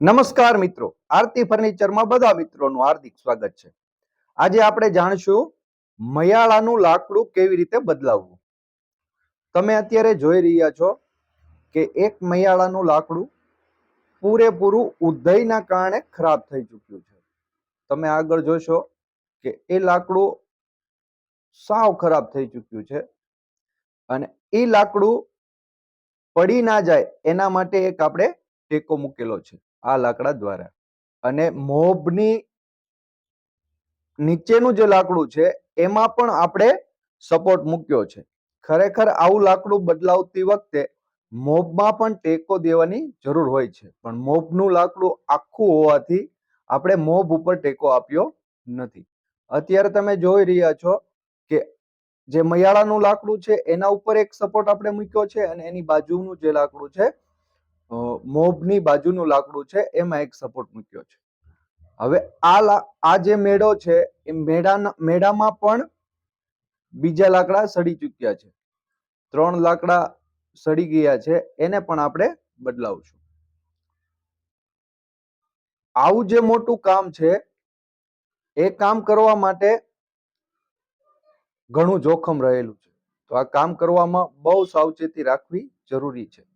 નમસ્કાર મિત્રો. આરતી ફર્નિચરમાં બધા મિત્રોનું હાર્દિક સ્વાગત છે. આજે આપણે જાણશું મયાળાનું લાકડું કેવી રીતે બદલાવવું. તમે અત્યારે જોઈ રહ્યા છો કે એક મયાળાનું લાકડું પૂરેપૂરું ઉદયના કારણે ખરાબ થઈ ચૂક્યું છે. તમે આગળ જોશો કે એ લાકડું સાવ ખરાબ થઈ ચૂક્યું છે અને એ લાકડું પડી ના જાય એના માટે એક આપણે ટેકો મૂકેલો છે. આ લાકડા દ્વારા. અને મોબની નીચેનું જે લાકડું છે, એમાં પણ આપણે સપોર્ટ મૂક્યો છે. ખરેખર આવું લાકડું બદલાવતી વખતે મોબમાં પણ ટેકો દેવાની જરૂર હોય છે. પણ મોબનું લાકડું આખું હોવાથી આપણે મોબ ઉપર ટેકો આપ્યો નથી. અત્યારે તમે જોઈ રહ્યા છો કે જે મયાળાનું લાકડું છે, એના ઉપર એક સપોર્ટ આપણે મૂક્યો છે અને એની બાજુનું જે લાકડું છે અ, મોબની બાજુનું લાકડું છે એમાં એક સપોર્ટ મૂક્યો છે. હવે આ આ જે મેળો છે એ મેળાના મેળામાં પણ બીજા લાકડા સડી ચૂક્યા છે. ત્રણ લાકડા સડી ગયા છે એને પણ આપણે બદલાવશું. આવું જે મોટું કામ છે એ કામ કરવા માટે ઘણું જોખમ રહેલું છે. તો આ કામ કરવામાં બહુ સાવચેતી રાખવી જરૂરી છે.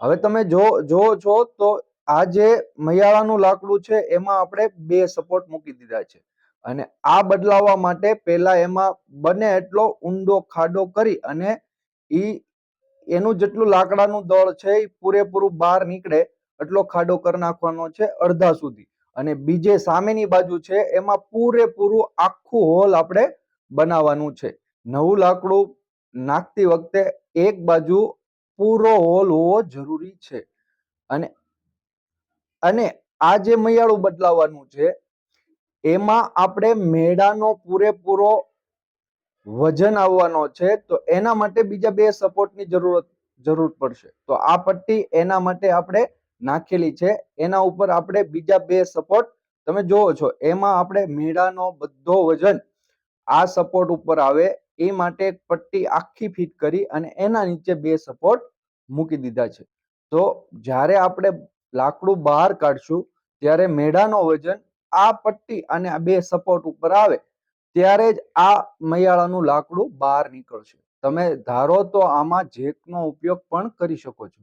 હવે તમે જો જો છો તો આ જે મૈયાળાનું લાકડું છે, એમાં આપણે બે સપોર્ટ મૂકી દીધા છે. અને આ બદલાવવા માટે પહેલા એમાં બને એટલો ઊંડો ખાડો કરી અને ઈ એનું જેટલું લાકડાનું દળ છે એ પૂરેપૂરું બહાર નીકળે એટલો ખાડો કરી નાખવાનો છે અડધા સુધી. અને બીજે સામેની બાજુ છે, એમાં પૂરેપૂરું આખું હોલ આપણે બનાવવાનું છે. નવું લાકડું નાખતી વખતે એક બાજુ પૂરો હોલ હોવો જરૂરી છે. અને અને આ જે મૈયાળું બદલાવાનું છે, એમાં આપણે મેળાનો પૂરેપૂરો વજન આવવાનો છે, તો એના માટે બીજા બે સપોર્ટની જરૂરત, જરૂર પડશે. તો આ પટ્ટી એના માટે આપણે નાખેલી છે. એના ઉપર આપણે બીજા બે સપોર્ટ, તમે જોવો છો, એમાં આપણે મેળાનો બધો વજન આ સપોર્ટ ઉપર આવે, એ માટે એક પટ્ટી આખી ફિટ કરી અને એના નીચે બે સપોર્ટ મૂકી દીધા છે. તો જ્યારે આપણે લાકડું બહાર કાઢશું, ત્યારે મેળાનો વજન આ પટ્ટી અને આ બે સપોર્ટ ઉપર આવે, ત્યારે જ આ મૈયાળાનું લાકડું બહાર નીકળશે. તમે ધારો તો આમાં જેકનો ઉપયોગ પણ કરી શકો છો.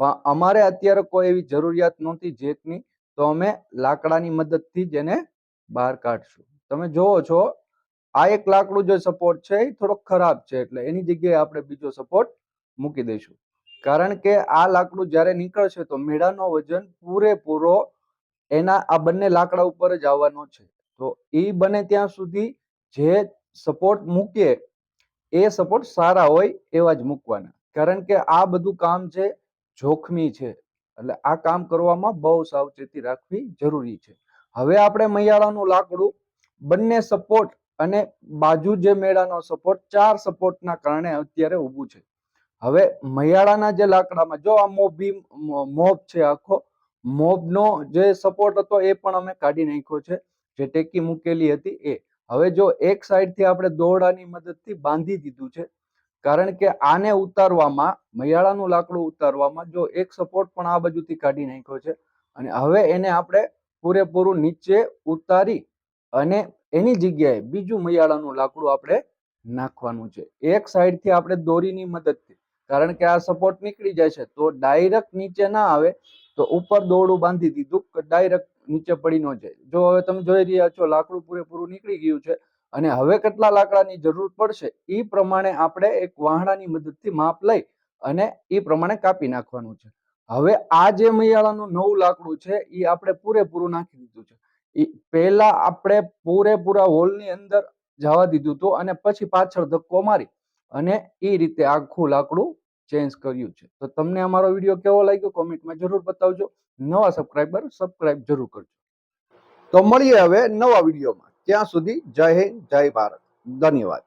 પણ અમારે અત્યારે કોઈ એવી જરૂરિયાત નહોતી જેકની, તો અમે લાકડાની મદદથી જ એને બહાર કાઢશું. તમે જોવો છો, આ એક લાકડું જે સપોર્ટ છે એ થોડોક ખરાબ છે, એટલે એની જગ્યાએ આપણે બીજો સપોર્ટ મૂકી દઈશું. કારણ કે આ લાકડું જ્યારે નીકળશે તો મેળાનો વજન પૂરેપૂરો એના, આ બંને લાકડા ઉપર જ આવવાનો છે. તો એ બને ત્યાં સુધી જે સપોર્ટ મૂકીએ, એ સપોર્ટ સારા હોય એવા જ મૂકવાના. કારણ કે આ બધું કામ છે જોખમી છે. એટલે આ કામ કરવામાં બહુ સાવચેતી રાખવી જરૂરી છે. હવે આપણે મૈયાળાનું લાકડું, બંને સપોર્ટ અને બાજુ જે મેળાનો સપોર્ટ ચાર સપોર્ટના કારણે અત્યારે ઊભું છે. હવે મયાળાના જે લાકડામાં, જો આ મોભી મોબ છે આખો મોબનો જે સપોર્ટ હતો એ પણ અમે કાઢી નાખ્યો છે. જે ટેકી મૂકેલી હતી એ. હવે જો એક સાઈડથી આપણે દોરડાની મદદથી બાંધી દીધું છે, કારણ કે આને ઉતારવામાં, મયાળાનું લાકડું ઉતારવામાં જો એક સપોર્ટ પણ આ બાજુથી કાઢી નાખ્યો છે, અને હવે એને આપણે પૂરેપૂરું નીચે ઉતારી અને એની જગ્યાએ બીજું મયાળાનું લાકડું આપણે નાખવાનું છે. એક સાઈડથી આપણે દોરીની મદદથી. કારણ કે આ સપોર્ટ નીકળી જાય છે. તો ડાયરેક્ટ નીચે ના આવે, તો ઉપર દોરડું બાંધી દીધું કે ડાયરેક્ટ નીચે પડી ન જાય. જો હવે તમે જોઈ રહ્યા છો, લાકડું પૂરેપૂરું નીકળી ગયું છે અને હવે કેટલા લાકડાની જરૂર પડશે એ પ્રમાણે આપણે એક વાહણાની મદદથી માપ લઈ અને એ પ્રમાણે કાપી નાખવાનું છે. હવે આ જે મૈયાળાનું નવું લાકડું છે એ આપણે પૂરેપૂરું નાખી દીધું છે. પહેલા આપણે પૂરેપૂરા હોલની અંદર જવા દીધું હતું અને પછી પાછળ ધક્કો મારી અને એ રીતે આખું લાકડું ચેન્જ કર્યું છે. તો તમને અમારો વીડિયો કેવો લાગ્યો કોમેન્ટમાં જરૂર બતાવજો. નવા સબસ્ક્રાઈબર સબસ્ક્રાઈબ જરૂર કરજો. તો મળીએ હવે નવા વિડીયોમાં. ત્યાં સુધી જય હિન્દ, જય ભારત. ધન્યવાદ.